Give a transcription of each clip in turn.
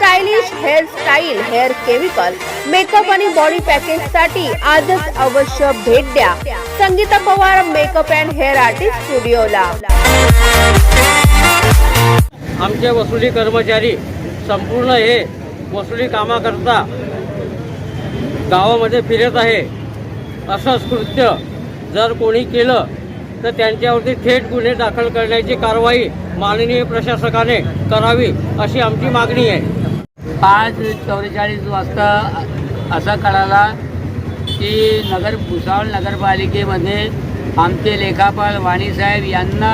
stylish hair style hair chemical makeup आणि body पॅकेजसाठी आजच अवश्य भेट द्या. Sangeeta Pawar makeup and hair artist स्टुडिओला. आमचे वसुली कर्मचारी संपूर्ण हे वसुली कामाकरता गावामध्ये फिरत आहे. असंच कृत्य जर कोणी केलं तर त्यांच्यावरती थेट गुन्हे दाखल करण्याची कारवाई माननीय प्रशासकाने करावी अशी आमची मागणी आहे. पाच चौवेचाळीस वाजता असा कळाला की नगर भुसावळ नगरपालिकेमध्ये आमचे लेखापाल वाणीसाहेब यांना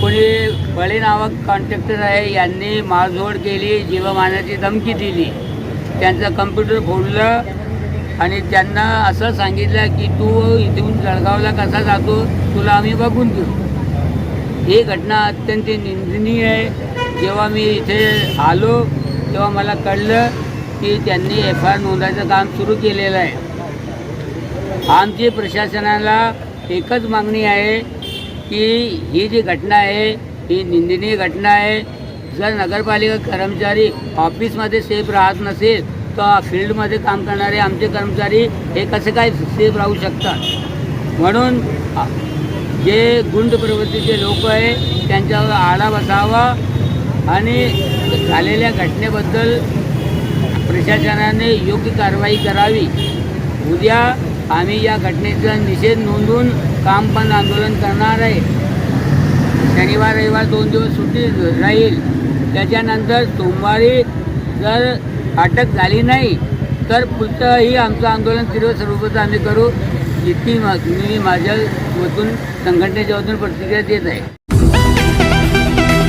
कोणी बळी नावक कॉन्ट्रॅक्टर आहे यांनी मारझोड केली जीवमानाची धमकी दिली. त्यांचं कम्प्युटर फोडलं आणि त्यांना असं सांगितलं की तू इथून जळगावला कसा जातो तुला आम्ही बघून घेऊ ही घटना अत्यंत निंदनीय आहे. जेव्हा मी इथे आलो तेव्हा मला कळलं की त्यांनी एफ आय आर नोंदायचं काम सुरू केलेलं आहे. आमची प्रशासनाला एकच मागणी आहे की ही जी घटना आहे ही निंदनीय घटना आहे जर नगरपालिका कर्मचारी ऑफिसमध्ये सेफ राहत नसेल तर फील्डमध्ये काम करणारे आमचे कर्मचारी हे कसे काय सेफ राहू शकतात? म्हणून जे गुंड प्रवृत्तीचे लोक आहे त्यांच्यावर आळा बसावा आणि झालेल्या घटनेबद्दल प्रशासनाने योग्य कारवाई करावी. उद्या आम्ही या घटनेचा निषेध नोंदवून काम बंद आंदोलन करणार आहे. शनिवार रविवार दोन दिवस सुट्टी राहील. त्याच्यानंतर सोमवारी जर अटक झाली नाही तर पुढचंही आमचं आंदोलन तीव्र स्वरूपाचं आम्ही करू. इतकी मी माझ्या वतून संघटनेच्या वतून प्रतिक्रिया देत आहे.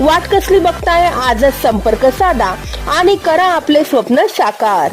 वाट कसली बघताय? आजच संपर्क साधा आणि करा आपले स्वप्न साकार.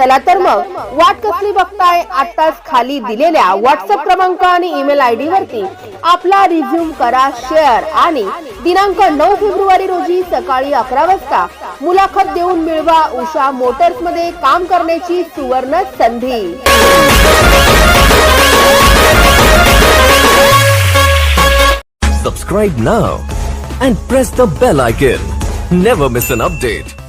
चला तर मग. वाट कसली बघताय? आताच खाली दिलेल्या व्हॉट्सअप क्रमांक आणि ईमेल आय डी वरती. आपला रिझ्यूम करा शेअर आणि दिनांक नऊ फेब्रुवारी रोजी सकाळी अकरा वाजता मुलाखत देऊन मिळवा उषा मोटर्समध्ये काम करण्याची सुवर्ण संधी. Subscribe now and press the bell icon. Never miss an update.